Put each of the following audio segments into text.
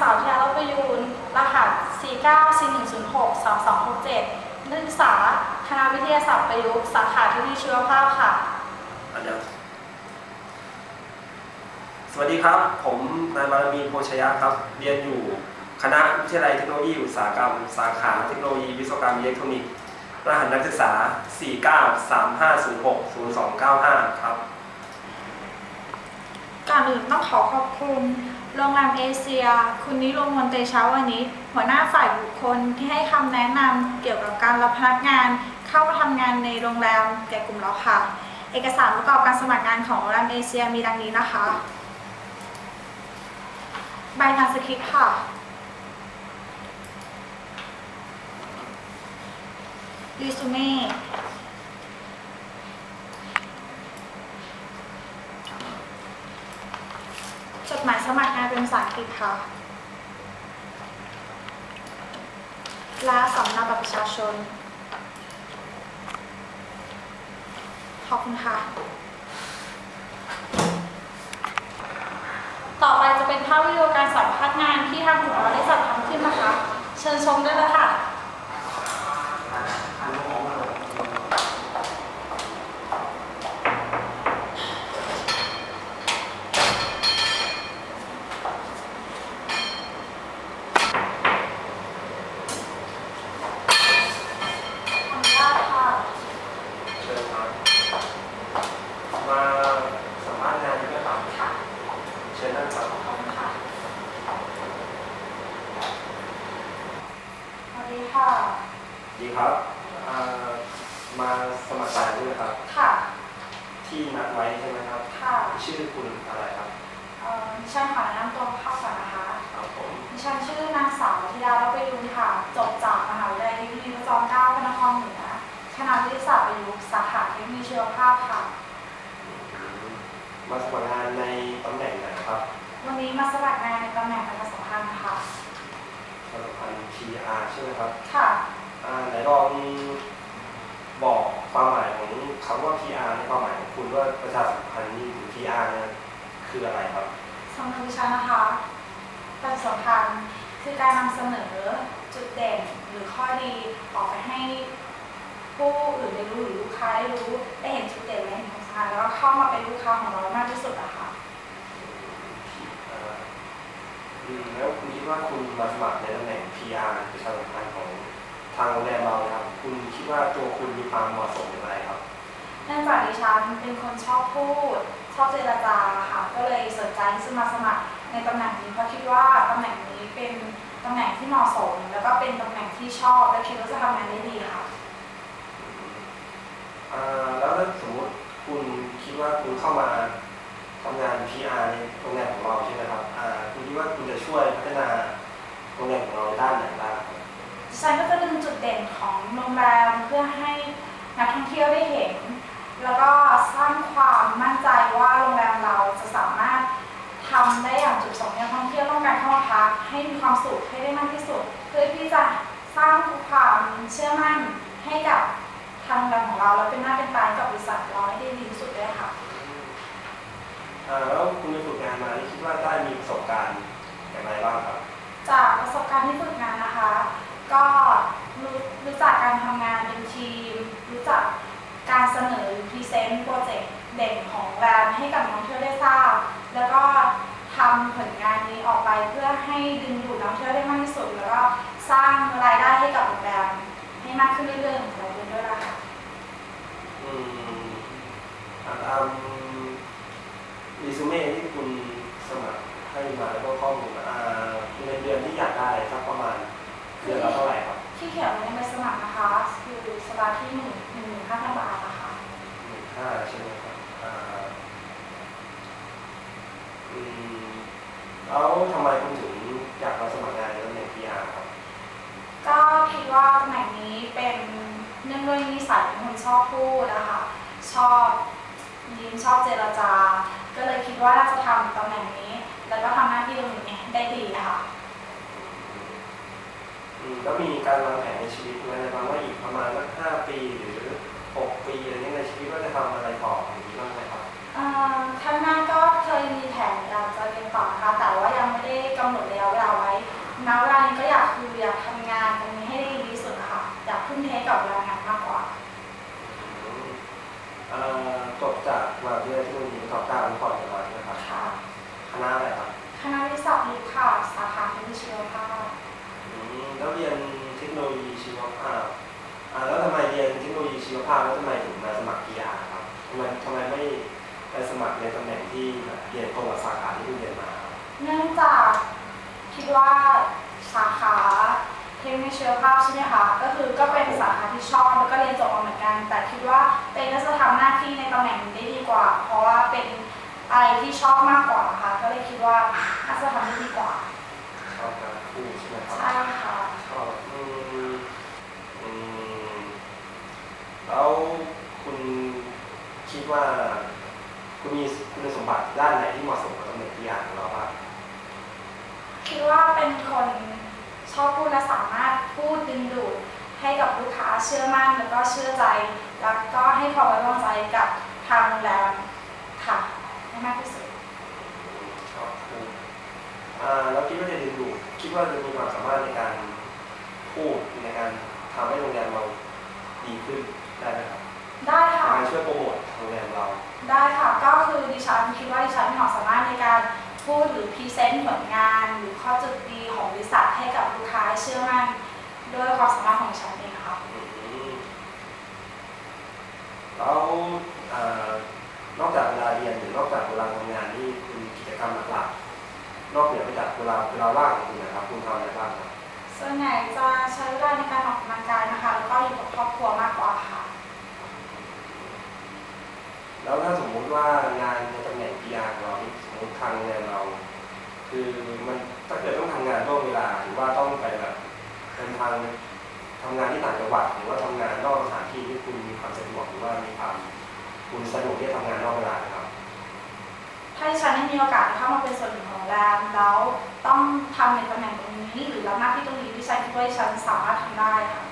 สาวชยาลบปรยูนรหัส 494106 2267 นักศึกษา คณะวิทยาศาสตร์ประยุกต์ สาขาเทคโนโลยีชีวภาพค่ะ สวัสดีครับ ผมนายบารมีโพชยะครับ เรียนอยู่คณะวิทยาลัยเทคโนโลยีอุตสาหกรรม สาขาเทคโนโลยีวิศวกรรมอิเล็กทรอนิกส์ รหัสนักศึกษา 493506 0295 ครับการอื่นต้องขอขอบคุณ โรงแรมเอเชีย คุณนิรุมนเตชาวานิชหัวหน้าฝ่ายบุคคลที่ให้คำแนะนำเกี่ยวกับการรับพนักงาน เข้ามาทำงานในโรงแรมแก่กลุ่มเราค่ะ เอกสารประกอบการสมัครงานของโรงแรมเอเชียมีดังนี้นะคะ ใบงานสคริปต์ค่ะ รีสูเม่ จดห สมัครงานเป็นภาษาอังกฤษค่ะ และสำเนาบัตรประชาชน ขอบคุณค่ะ ต่อไปจะเป็นภาพวิดีโอการสัมภาษณ์งานที่ทางของเราได้จัดทำขึ้นนะคะ เชิญชมได้เลยค่ะ ขออนุญาตค่ะ เชิญครับ มาสัมภาษณ์งานใช่ไหมครับ ค่ะ เชิญนั่งครับ ขอบคุณค่ะ สวัสดี ค่ะ ดีครับอ่ามาสมัครงานใช่ไหมครับ ค่ะ ที่นัดไว้ใช่ไหมครับ ค่ะชื่อคุณอะไรครับเอ่อดิฉันขอแนะนำตัวเข้าก่อนนะคะครับผมดิฉันชื่อนางสาวธิดาเราไปดุลค่ะ จบจากมหาวิทยาลัยเทคโนโลยีพระจอมเกล้าพระนครเหนือคณะวิทยาศาสตร์ประยุกต์สาขาเทคโนโลยีชีวภาพค่ะมาสมัครงานในตำแหน่งไหนครับวันนี้มาสมัครงานในตำแหน่งประชาสัมพันธ์ค่ะ สำหรับพัน PR ใช่ไหมครับค่ะ อ่าไหนลองบอกความหมายของคำว่า PR ในความหมายของคุณว่าประชาสัมพันธ์นี่หรือ PR เนี่ยคืออะไรครับสำหรับดิฉันนะคะประชาสัมพันธ์คือการนำเสนอจุดเด่นหรือข้อดีออกไปให้ ผู้อื่นได้รู้หรือลูกค้าได้รู้ได้เห็นจุดเด่นและเห็นความสำคัญแล้วก็เข้ามาเป็นลูกค้าของเรามากที่สุดอะค่ะ อ่าอืม แล้วคุณคิดว่าคุณมาสมัครในตำแหน่ง PR ประชาสัมพันธ์ของทางโรงแรมเรานะครับ คุณคิดว่าตัวคุณมีความเหมาะสมอย่างไรครับเนื่องจากดิฉันเป็นคนชอบพูด ชอบเจรจาค่ะ ก็เลยสนใจที่จะมาสมัครในตำแหน่งนี้เพราะคิดว่าตำแหน่งนี้เป็นตำแหน่งที่เหมาะสม แล้วก็เป็นตำแหน่งที่ชอบและคิดว่าจะทำงานได้ดีค่ะอ่าแล้วถ้าสมมติคุณคิดว่าคุณเข้ามา ทำงาน PR ในโรงแรมของเราใช่ไหมครับอ่าคุณคิดว่าคุณจะช่วยพัฒนาโรงแรมของเราในด้านไหนบ้างครับดิฉันก็จะดึงจุดเด่นของโรงแรมเพื่อให้นักท่องเที่ยวได้เห็น แล้วก็สร้างความมั่นใจว่าโรงแรมเราจะสามารถทำได้อย่างจุดประสงค์ที่นักท่องเที่ยวต้องการเข้ามาพักให้มีความสุขให้ได้มากที่สุด เพื่อที่จะสร้างความเชื่อมั่นให้กับทางโรงแรมของเราและเป็นหน้าเป็นตาให้กับ บริษัทเราให้ได้ดีที่สุดด้วยค่ะ อ่า แล้วคุณไปฝึกงานมานี่คิดว่าได้มีประสบการณ์อย่างไรบ้างครับ จากประสบการณ์ที่ฝึกงานนะคะ ก็รู้รู้จักการทำงานเป็นทีม รู้จักการเสนอพรีเซนต์โปรเจกต์เด่นของแบรนด์ให้กับนักท่องเที่ยวได้ทราบ แล้วก็ทำผลงานนี้ออกไปเพื่อให้ดึงดูดนักท่องเที่ยวได้มากที่สุด แล้วก็สร้างรายได้ให้กับโรงแรมให้มากขึ้นเรื่อยๆของเราด้วยนะคะอืมอ่าตามรีสูเม่ที่คุณสมัคร ให้มาแล้วก็ข้อมูลมาอ่าเงินเดือนที่อยากได้สักประมาณเดือนละเท่าไหร่ครับที่เขียนไว้ในใบสมัครนะคะ คือสตาร์ทที่หนึ่งหนึ่งหมื่นห้าพันบาทนะคะหนึ่งห้าใช่ไหมครับอ่าอืมแล้วทำไมคุณถึงอยากมาสมัครงานในตำแหน่ง PR ครับก็คิดว่าตำแหน่งนี้เป็นเนื่องด้วยนิสัยเป็นคนชอบพูดนะคะชอบยิ้มชอบเจรจา ก็เลยคิดว่าน่าจะทำตำแหน่งนี้ แล้วก็ทำหน้าที่ตรงนี้ได้ดีค่ะก็มีการวางแผนในชีวิตไว้ในบางว่าอีกประมาณสักห้าปีหรือหกปีอะไรนี้ในชีวิตว่าจะทำอะไรต่ออย่างนี้บ้างไหมครับท่างหน้าก็เคยมีแผนอยากจะเรียนต่อนะคะแต่ว่ายังไม่ได้กำหนดระยะเวลาไว้ณเวลานี้ก็อยากคืออยากทำงานตรงนี้ให้ได้ดีที่สุดค่ะอยากทุ่มเทกับเวลางานมากกว่าจบจากมหาวิทยาลัยที่มีต่อการก่อนประมาณนะครับคณะอะไร ศาสตร์ยุคค่ะสาขาเทคโนโลยีชีวภาพอืมแล้วเรียนเทคโนโลยีชีวภาพอ่าแล้วทำไมเรียนเทคโนโลยีชีวภาพแล้วทำไมถึงมาสมัคร PR ครับทำไมทำไมไม่ไปสมัครในตำแหน่งที่แบบเรียนตรงกับสาขาที่คุณเรียนมาครับเนื่องจากคิดว่าสาขาเทคโนโลยีชีวภาพใช่ไหมคะ ก็คือก็เป็นสาขาที่ชอบแล้วก็เรียนจบมาเหมือนกัน แต่คิดว่าตัวเองก็จะทำหน้าที่ในตำแหน่งนี้ได้ดีกว่า เพราะว่าเป็นอะไรที่ชอบมากกว่าค่ะก็ เลยคิดว่าน่าจะทำได้ดีกว่าชอบการพูดใช่ไหมครับใช่ค่ะชอบอืมอืมแล้วคุณคิดว่า คุณมีคุณสมบัติด้านไหนที่เหมาะสมกับตำแหน่ง PR ของเราบ้างคิดว่าเป็นคนชอบพูดและสามารถพูดดึงดูดให้กับลูกค้าเชื่อมั่นแล้วก็เชื่อใจ แล้วก็ให้ความไว้วางใจกับทางโรงแรมค่ะให้มากที่สุดชอบพูด อ่าแล้วคิดว่าจะดึงดูดคิดว่าจะมีความสามารถในการพูดในการทำให้โรงแรมเราดีขึ้นได้ไหมครับได้ในค่ะการช่วยโปรโมทโรงแรมเรา ได้ค่ะก็คือดิฉันคิดว่าดิฉันมีความสามารถในการพูดหรือพรีเซนต์ผลงาน หรือข้อจุดดีของบริษัทให้กับลูกค้าให้เชื่อมั่นด้วยความสามารถของดิฉัน แล้วถ้าสมมุติว่างานในตำแหน่ง PR ของเรานี่สมมติทางโรงแรมเรา คือมันถ้าเกิดต้องทำงานร่วมเวลาหรือว่าต้องไปแบบเดินทางทำงานที่ต่างจังหวัดหรือว่าทำงานนอกสถานที่ที่คุณมีความสะดวกหรือว่ามีความคุณสะดวกที่จะทำงานนอกเวลานะครับ ถ้าดิฉันได้มีโอกาสเข้ามาเป็นส่วนหนึ่งของโรงแรมแล้วต้องทำในตำแหน่งตรงนี้ หรือรับหน้าที่ตรงนี้ดิฉันคิดว่าดิฉันสามารถทำได้ค่ะ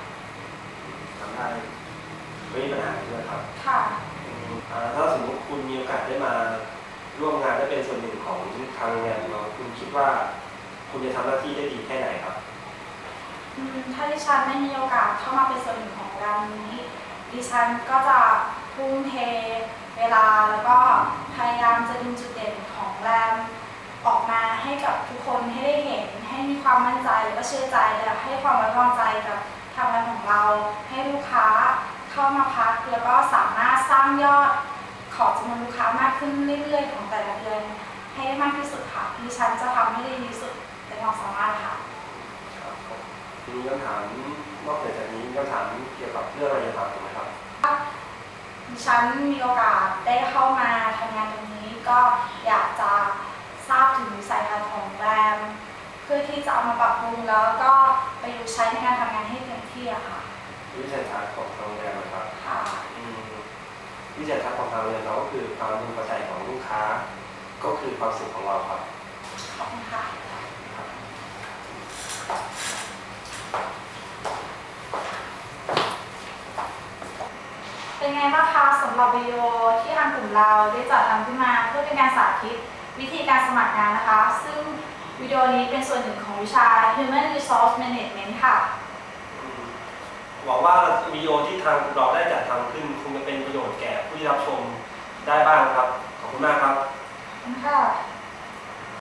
ทำได้ไม่มีปัญหาใช่ไหมครับ ค่ะอืมอ่า ถ้าสมมติคุณมีโอกาสได้มาร่วมงานได้เป็นส่วนหนึ่งของทางรงแรมของเราคุณคิดว่าคุณจะทำหน้าที่ได้ดีแค่ไหนครับถ้าดิฉันได้มีโอกาสเข้ามาเป็นส่วนหนึ่งของรงแรมนี้ ดิฉันก็จะทุ่มเทเวลาแล้วก็พยายามจะดึงจุดเด่นของรงแรมออกมาให้กับทุกคนให้ได้เห็น ให้มีความมั่นใจแล้วก็เชื่อใจและให้ความไว้วางใจกับทางโรงแรมของเรา ให้ลูกค้า เข้ามาพัก แล้วก็สามารถสร้างยอดของจำนวนลูกค้ามากขึ้นเรื่อยๆของแต่ละเดือนให้ได้มากที่สุดค่ะดิฉันจะทำให้ได้ดีที่สุดในความสามารถค่ะครับผมมีคำถามนอกเหนือจากนี้มีคำถามเกี่ยวกับเรื่องอะไรจะถามผมไหมครับดิฉันมีโอกาสได้เข้ามาทำงานตรงนี้ก็อยากจะทราบถึงวิสัยทัศน์ของโรงแรม เพื่อที่จะเอามาปรับปรุงแล้วก็ไปยุใช้ในการทำงานให้เต็มที่อะค่ะ วิสัยทัศน์ของทางโรงแรมนะครับค่ะอืมวิสัยทัศน์ของทางโรงแรมเราก็คือความพึงพอใจของลูกค้า ก็คือความสุขของเราครับขอบคุณค่ะเป็นไงบ้างคะสำหรับวิดีโอที่ทางกลุ่มเราได้จัดทำขึ้นมาเพื่อเป็นการสาธิตวิธีการสมัครงานนะคะ ซึ่งวิดีโอนี้เป็นส่วนหนึ่งของวิชา Human Resource Management ค่ะอืม หวังว่าวิดีโอที่ทางเราได้จัดทำขึ้นคงจะเป็นประโยชน์แก่ผู้ที่รับชมได้บ้างครับ ขอบคุณมากครับค่ะ